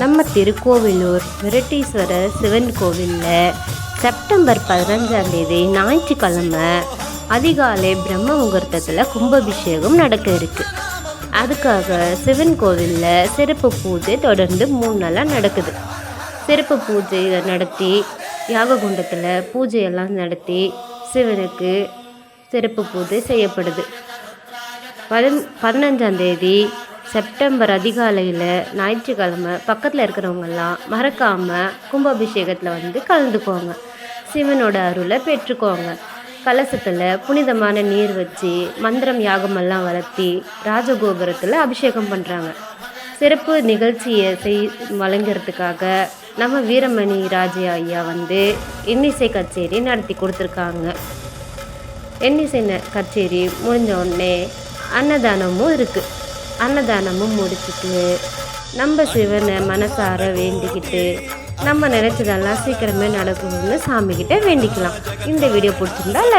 நம்ம திருக்கோவிலூர் விரட்டீஸ்வரர் சிவன் கோவிலில் செப்டம்பர் பதினஞ்சாம் தேதி ஞாயிற்றுக்கிழமை அதிகாலை பிரம்ம முகூர்த்தத்தில் கும்பாபிஷேகம் நடக்க இருக்குது அதுக்காக சிவன் கோவிலில் சிறப்பு பூஜை தொடர்ந்து மூணு நாளாக நடக்குது. சிறப்பு பூஜை நடத்தி யாககுண்டத்தில் பூஜையெல்லாம் நடத்தி சிவனுக்கு சிறப்பு பூஜை செய்யப்படுது. பதின் பதினஞ்சாம் தேதி செப்டம்பர் அதிகாலையில் ஞாயிற்றுக்கிழமை பக்கத்தில் இருக்கிறவங்கெல்லாம் மறக்காமல் கும்பாபிஷேகத்தில் வந்து கலந்துக்கோங்க சிவனோட அருளை பெற்றுக்கோங்க கலசத்தில் புனிதமான நீர் வச்சு மந்திரம் யாகமெல்லாம் வளர்த்தி ராஜகோபுரத்தில் அபிஷேகம் பண்ணுறாங்க சிறப்பு நிகழ்ச்சியை செய் வழங்குறதுக்காக நம்ம வீரமணி ராஜே ஐயா வந்து இன்னிசை கச்சேரி நடத்தி கொடுத்துருக்காங்க. எண்ணிசை ந- கச்சேரி முடிஞ்ச உடனே அன்னதானமும் இருக்குது அன்னதானமும் முடிச்சிட்டு நம்ம சிவனை மனசார வேண்டிக்கிட்டு நம்ம நினச்சதெல்லாம் சீக்கிரமே நடக்கணும்னு சாமிக்கிட்ட வேண்டிக்கலாம். இந்த வீடியோ பிடிச்சிருந்தா லைக்